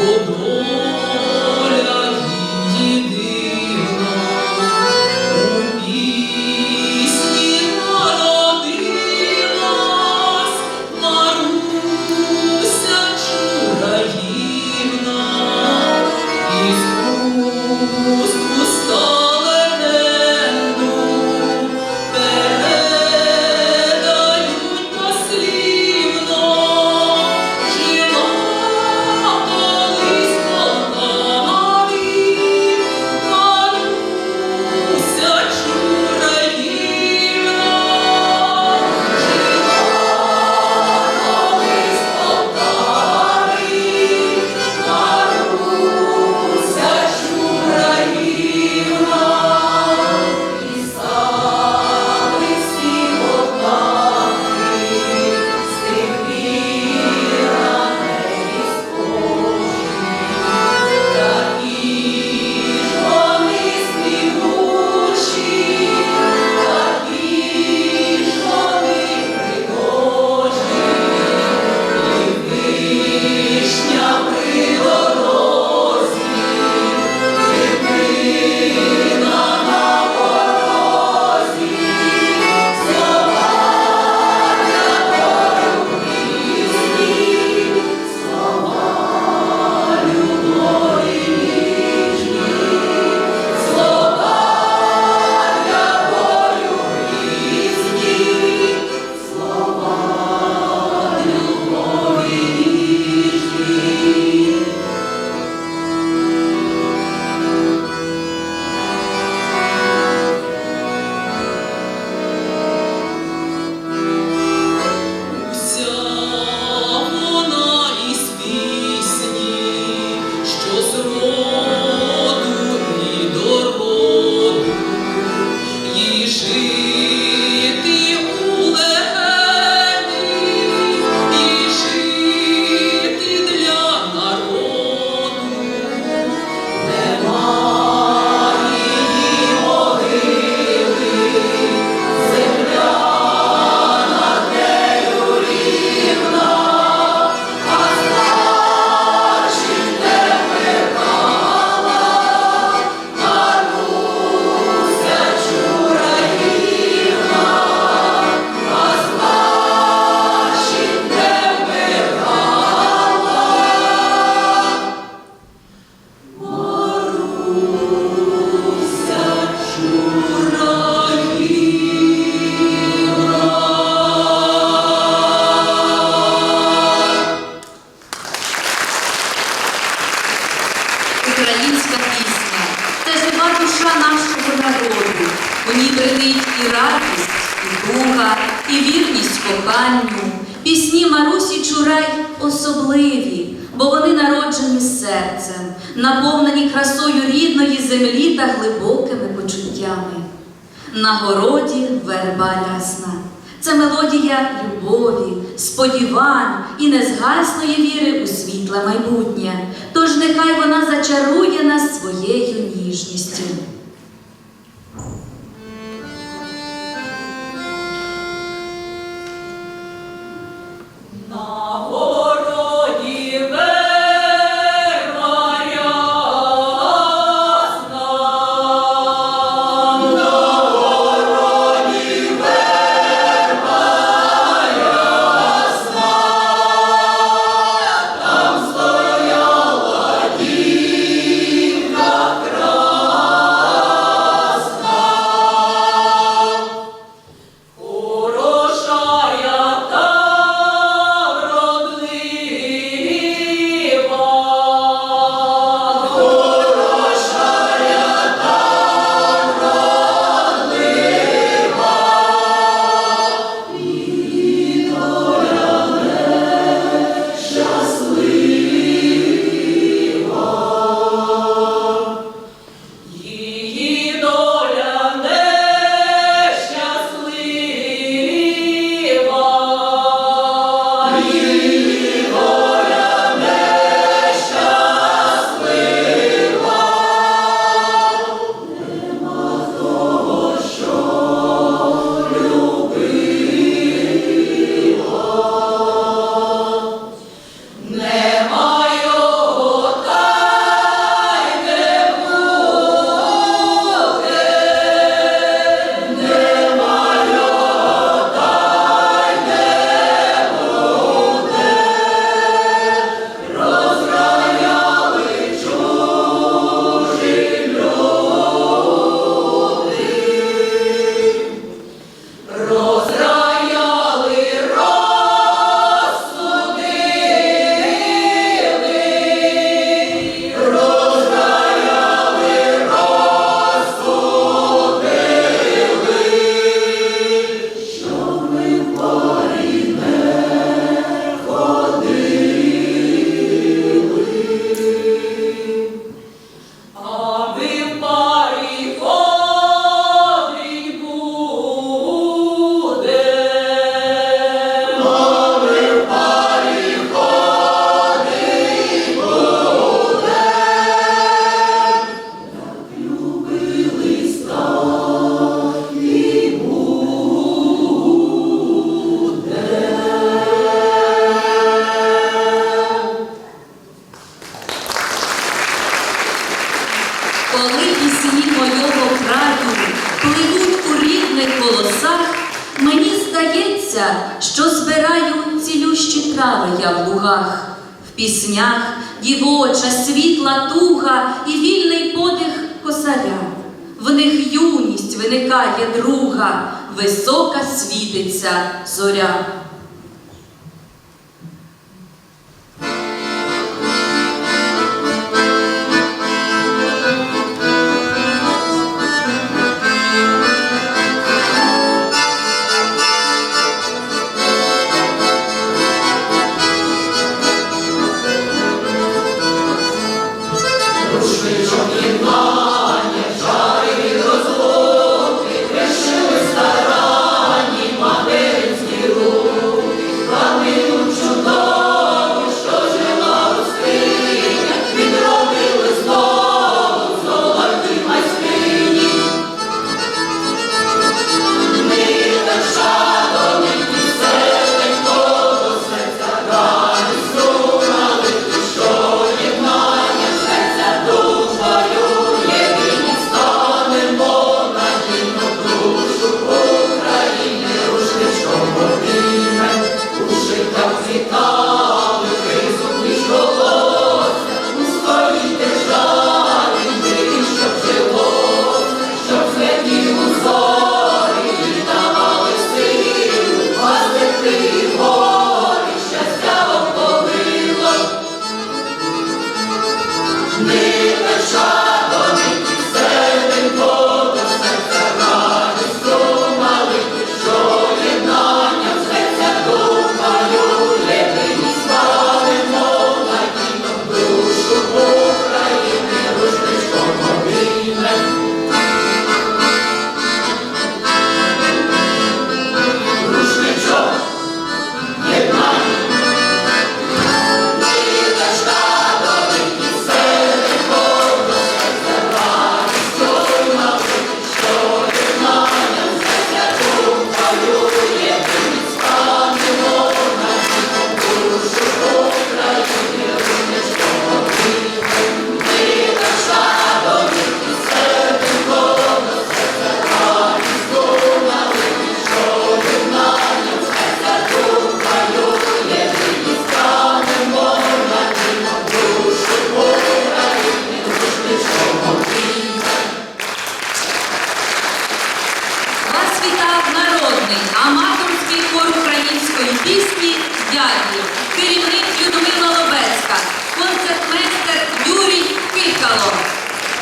Todo see. українська пісня. Це жива душа нашого народу. У ній бринить і радість, і духа, і вірність коханню. Пісні Марусі Чурай особливі, бо вони народжені серцем, наповнені красою рідної землі та глибокими почуттями. На городі верба лясна. Це мелодія любові, сподівань і незгасної віри у світле майбутнє. Тож нехай вона зачарує нас своєю ніжністю. Коли пісні мойого краю пливуть у рідних голосах, мені здається, що збираю цілющі трави я в лугах. В піснях дівоча, світла туга і вільний подих косаря. В них юність виникає друга, висока світиться зоря.